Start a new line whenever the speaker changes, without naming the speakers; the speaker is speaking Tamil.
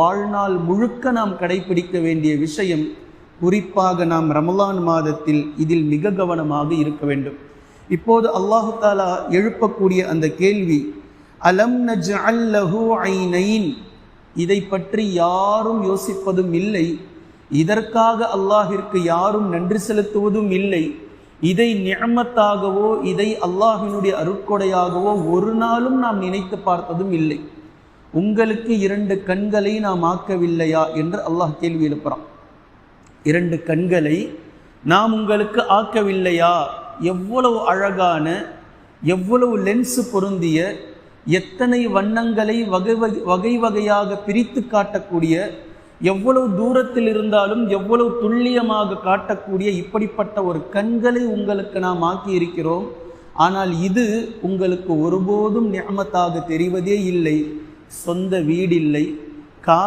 வாழ்நாள் முழுக்க நாம் கடைபிடிக்க வேண்டிய விஷயம் குறிப்பாக நாம் ரமலான் மாதத்தில் இதில் மிக கவனமாக இருக்க வேண்டும். இப்போது அல்லாஹு தாலா எழுப்பக்கூடிய அந்த கேள்வி அலம் நஜ் லஹு ஐனைன்? இதை பற்றி யாரும் யோசிப்பதும் இல்லை. இதற்காக அல்லாஹிற்கு யாரும் நன்றி செலுத்துவதும் இல்லை. இதை நியமத்தாகவோ இதை அல்லாஹினுடைய அருட்கொடையாகவோ ஒரு நாளும் நாம் நினைத்து பார்த்ததும் இல்லை. உங்களுக்கு இரண்டு கண்களை நாம் ஆக்கவில்லையா என்று அல்லாஹ் கேள்வி எழுப்புறான். இரண்டு கண்களை நாம் உங்களுக்கு ஆக்கவில்லையா? எவ்வளவு அழகான எவ்வளவு லென்ஸ் பொருந்திய எத்தனை வண்ணங்களை வகை வகை வகை வகையாக பிரித்து காட்டக்கூடிய எவ்வளவு தூரத்தில் இருந்தாலும் எவ்வளவு துல்லியமாக காட்டக்கூடிய இப்படிப்பட்ட ஒரு கண்களை உங்களுக்கு நாம் ஆக்கி இருக்கிறோம். ஆனால் இது உங்களுக்கு ஒருபோதும் நியமத்தாக தெரிவதே இல்லை. சொந்த வீடில்லை. கா